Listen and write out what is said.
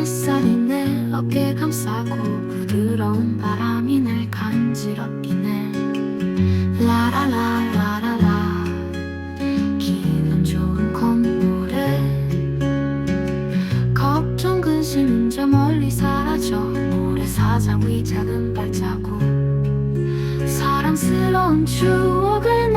햇살이 내 어깨 감싸고 부드러운 바람이 날 간지럽히네. 라라라라라라. 기분 좋은 콧물에 걱정 근심은 저 멀리 사라져. 모래사장 위 작은 발자국. 사랑스러운 추억은